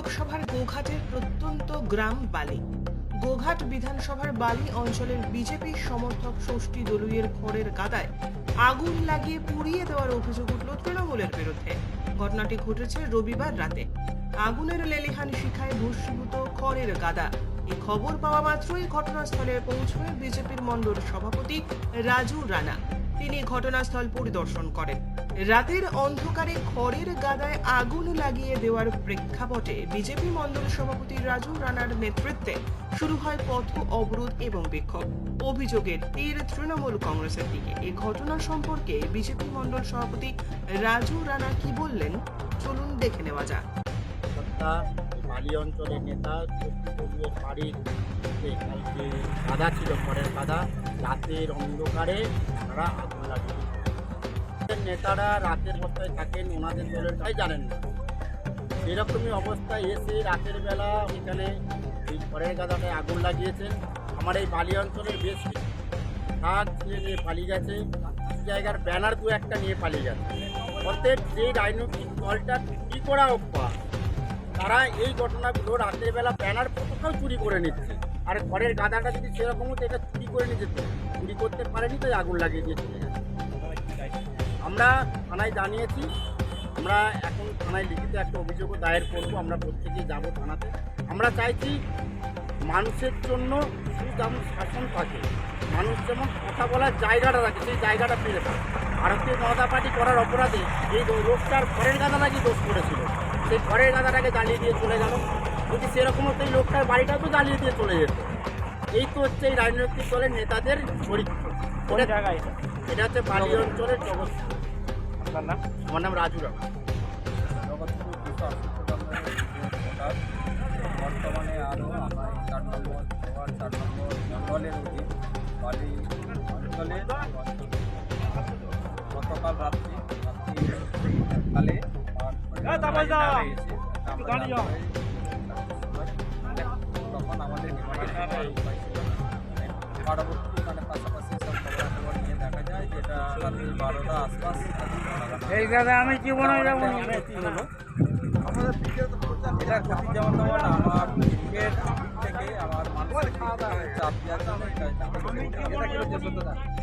লোকসভার গোঘাটের প্রত্যন্ত গ্রাম বালি। গোঘাট বিধানসভার বালি অঞ্চলের বিজেপি সমর্থক ষষ্ঠী দলুইয়ের খড়ের গাদায় আগুন লাগিয়ে পুড়িয়ে দেওয়ার অভিযোগ উঠল তৃণমূলের বিরুদ্ধে। ঘটনাটি ঘটেছে রবিবার রাতে। আগুনের লেলিহান শিখায় ভস্মীভূত খড়ের গাদা। এই খবর পাওয়া মাত্রই ঘটনাস্থলে পৌঁছয় বিজেপির মণ্ডল সভাপতি রাজু রানা। তিনি ঘটনাস্থল পরিদর্শন করেন। রাতের অন্ধকারে খড়ের গাদায় আগুন লাগিয়ে দেওয়ার প্রেক্ষাপটে বিজেপি মণ্ডল সভাপতি রাজু রানার নেতৃত্বে শুরু হয় পথ অবরোধ এবং বিক্ষোভ। অভিযোগের তীর তৃণমূল কংগ্রেসের দিকে। এ ঘটনা সম্পর্কে বিজেপি মণ্ডল সভাপতি রাজু রানা কি বললেন, চলুন দেখে নেওয়া যাক। বালি অঞ্চলের নেতা বাড়ির কালকে ছিল, খড়ের কাদা রাতের অন্ধকারে তারা আগুন লাগিয়ে। নেতারা রাতের অবস্থায় থাকেন, ওনাদের দলের তাই জানেন না। এরকমই অবস্থায় এসে রাতের বেলা এখানে এই ঘরের গাদাটায় আগুন লাগিয়েছেন। আমার এই বালি অঞ্চলের বেশ কিছু শাক নিয়ে পালিয়ে গেছে। জায়গার ব্যানার দু একটা নিয়ে পালিয়ে গেছে। অতএব যে রাজনৈতিক দলটা চুরি করা অভ্যাস তারা এই ঘটনাগুলো রাতের বেলা ব্যানার পতাকাও চুরি করে নিচ্ছে। আর ঘরের গাদাটা যদি সেরকম হতো, এটা চুরি করে নিয়ে যেত। চুরি করতে পারেনি, তাই আগুন লাগিয়ে দিয়ে চলে গেছে আমরা থানায় জানিয়েছি, আমরা এখন থানায় লিখিত একটা অভিযোগও দায়ের করব, আমরা প্রত্যেকেই যাব থানাতে। আমরা চাইছি মানুষের জন্য যেমন শাসন থাকে, মানুষ যেমন কথা বলার জায়গাটা থাকে, সেই জায়গাটা ফিরে পায়। ভারতীয় জনতা পার্টি করার অপরাধে এই লোকটার ঘরের গাদা নাকি দোষ করেছিল, সেই ঘরের গাদাটাকে জ্বালিয়ে দিয়ে চলে গেল। যদি সেরকম হতো এই লোকটার বাড়িটাও তো জ্বালিয়ে দিয়ে চলে যেত। এই তো হচ্ছে এই রাজনৈতিক দলের নেতাদের চরিত্র। জায়গায় এটা হচ্ছে বালি অঞ্চলের জগৎ আপনার নাম? আমার নাম রাজু রাম বর্তমানে আরও আমার চার নম্বর ওয়ার্ড চার নম্বর মণ্ডলের অধীন বালি অঞ্চলে গতকাল রাত্রি রাত্রি কালে আমার বাড়িতে এসে একটা আমরা তখন আমাদের নিকটে পাইছিল না। পরবর্তী মানে এই দাদা আমি জীবনে যাব আমাদের এটা ক্ষতি যেমন তেমন আমার ক্রিকেট থেকে আমার মানুষের চাপ দেওয়ার জন্য এটা